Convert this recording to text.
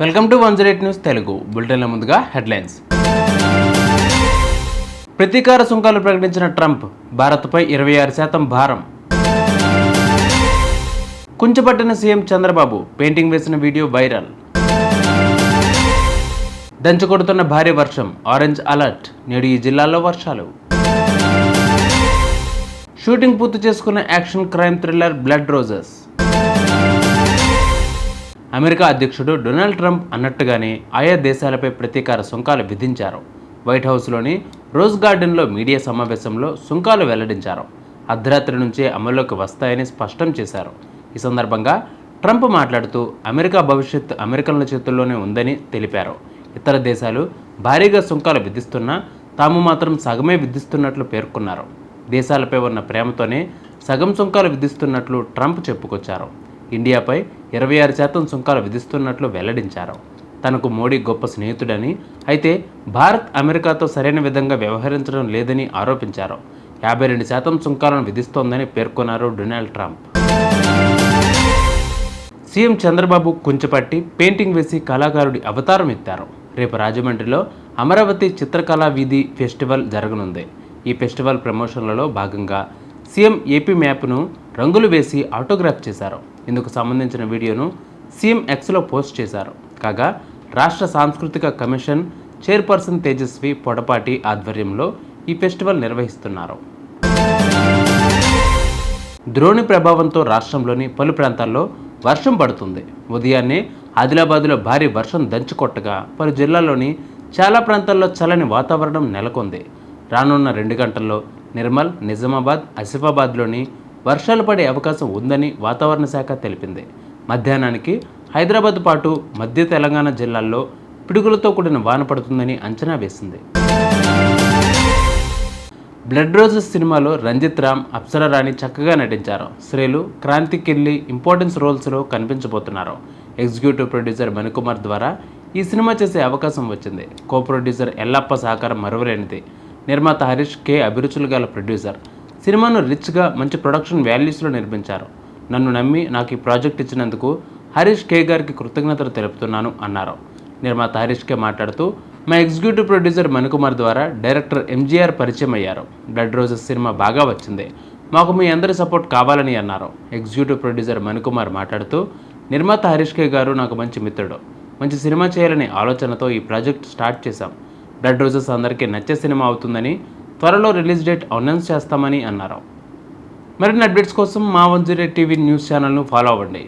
Welcome to one zero eight news Telugu. బులెటిన్ల ముందుగా headlines. ప్రతీకార సుంకాలు ప్రకటించిన ట్రంప్ భారత్పై ఇరవై ఆరు శాతం భారం. కుంచపట్టిన సీఎం చంద్రబాబు పెయింటింగ్ వేసిన వీడియో వైరల్. దంచుకొడుతున్న భారీ వర్షం ఆరెంజ్ అలర్ట్ నేడు ఈ జిల్లాల్లో వర్షాలు. షూటింగ్ పూర్తి చేసుకున్న action crime thriller blood roses. America అధ్యక్షుడు డొనాల్డ్ ట్రంప్ అన్నట్టుగానే ఆయా దేశాలపై ప్రతీకార సుంకాలు విధించారు. వైట్ హౌస్లోని రోజ్ గార్డెన్లో మీడియా సమావేశంలో సుంకాలు వెల్లడించారు. అర్ధరాత్రి నుంచే అమల్లోకి వస్తాయని స్పష్టం చేశారు. ఈ సందర్భంగా ట్రంప్ మాట్లాడుతూ అమెరికా భవిష్యత్ అమెరికన్ల చేతుల్లోనే ఉందని తెలిపారు. ఇతర దేశాలు భారీగా సుంకాలు విధిస్తున్నా తాము మాత్రం సగమే విధిస్తున్నట్లు పేర్కొన్నారు. దేశాలపై ఉన్న ప్రేమతోనే సగం సుంకాలు విధిస్తున్నట్లు ట్రంప్ చెప్పుకొచ్చారు. ఇండియాపై ఇరవై ఆరు శాతం సుంకాలు విధిస్తున్నట్లు వెల్లడించారు. తనకు మోడీ గొప్ప స్నేహితుడని అయితే భారత్ అమెరికాతో సరైన విధంగా వ్యవహరించడం లేదని ఆరోపించారు. యాభై రెండు శాతం సుంకాలను విధిస్తోందని పేర్కొన్నారు డొనాల్డ్ ట్రంప్. సీఎం చంద్రబాబు కుంచపట్టి పెయింటింగ్ వేసి కళాకారుడి అవతారం ఎత్తారు. రేపు రాజమండ్రిలో అమరావతి చిత్రకళా వీధి ఫెస్టివల్ జరగనుంది. ఈ ఫెస్టివల్ ప్రమోషన్లలో భాగంగా సీఎం ఏపీ మ్యాప్ను రంగులు వేసి ఆటోగ్రాఫ్ చేశారు. ఇందుకు సంబంధించిన వీడియోను సీఎం ఎక్స్లో పోస్ట్ చేశారు. కాగా రాష్ట్ర సాంస్కృతిక కమిషన్ చైర్పర్సన్ తేజస్వి పొడపాటి ఆధ్వర్యంలో ఈ ఫెస్టివల్ నిర్వహిస్తున్నారు. ద్రోణి ప్రభావంతో రాష్ట్రంలోని పలు ప్రాంతాల్లో వర్షం పడుతుంది. ఉదయాన్నే ఆదిలాబాద్లో భారీ వర్షం దంచుకొట్టగా పలు జిల్లాల్లోని చాలా ప్రాంతాల్లో చల్లని వాతావరణం నెలకొంది. రానున్న రెండు గంటల్లో నిర్మల్ నిజామాబాద్ ఆసిఫాబాద్లోని వర్షాలు పడే అవకాశం ఉందని వాతావరణ శాఖ తెలిపింది. మధ్యాహ్నానికి హైదరాబాద్ పాటు మధ్య తెలంగాణ జిల్లాల్లో పిడుగులతో కూడిన వాన పడుతుందని అంచనా వేసింది. బ్లడ్ రోజెస్ సినిమాలో రంజిత్ రామ్ అప్సర రాణి చక్కగా నటించారు. స్త్రీలు క్రాంతి కిల్లి ఇంపార్టెన్స్ రోల్స్లో కనిపించబోతున్నారు. ఎగ్జిక్యూటివ్ ప్రొడ్యూసర్ మణికుమార్ ద్వారా ఈ సినిమా చేసే అవకాశం వచ్చింది. కో ప్రొడ్యూసర్ ఎల్లప్ప సహకారం మరువలేనిది. నిర్మాత హరీష్ కే. అభిరుచులు గల ప్రొడ్యూసర్. సినిమాను రిచ్గా మంచి ప్రొడక్షన్ వాల్యూస్లో నిర్మించారు. నన్ను నమ్మి నాకు ఈ ప్రాజెక్ట్ ఇచ్చినందుకు హరీష్ కే గారికి కృతజ్ఞతలు తెలుపుతున్నాను అన్నారు. నిర్మాత హరీష్ కే మాట్లాడుతూ మా ఎగ్జిక్యూటివ్ ప్రొడ్యూసర్ మణికుమార్ ద్వారా డైరెక్టర్ ఎంజీఆర్ పరిచయం అయ్యారు. బ్లడ్ రోజెస్ సినిమా బాగా వచ్చింది. మాకు మీ అందరి సపోర్ట్ కావాలని అన్నారు. ఎగ్జిక్యూటివ్ ప్రొడ్యూసర్ మణికుమార్ మాట్లాడుతూ నిర్మాత హరీష్ కే గారు నాకు మంచి మిత్రుడు. మంచి సినిమా చేయాలనే ఆలోచనతో ఈ ప్రాజెక్ట్ స్టార్ట్ చేశాం. బ్లడ్ రోజెస్ అందరికీ నచ్చే సినిమా అవుతుందని త్వరలో రిలీజ్ డేట్ అనౌన్స్ చేస్తామని అన్నారు. మరిన్ని అప్డేట్స్ కోసం మా వన్ జీరో టీవీ న్యూస్ ఛానల్ను ఫాలో అవ్వండి.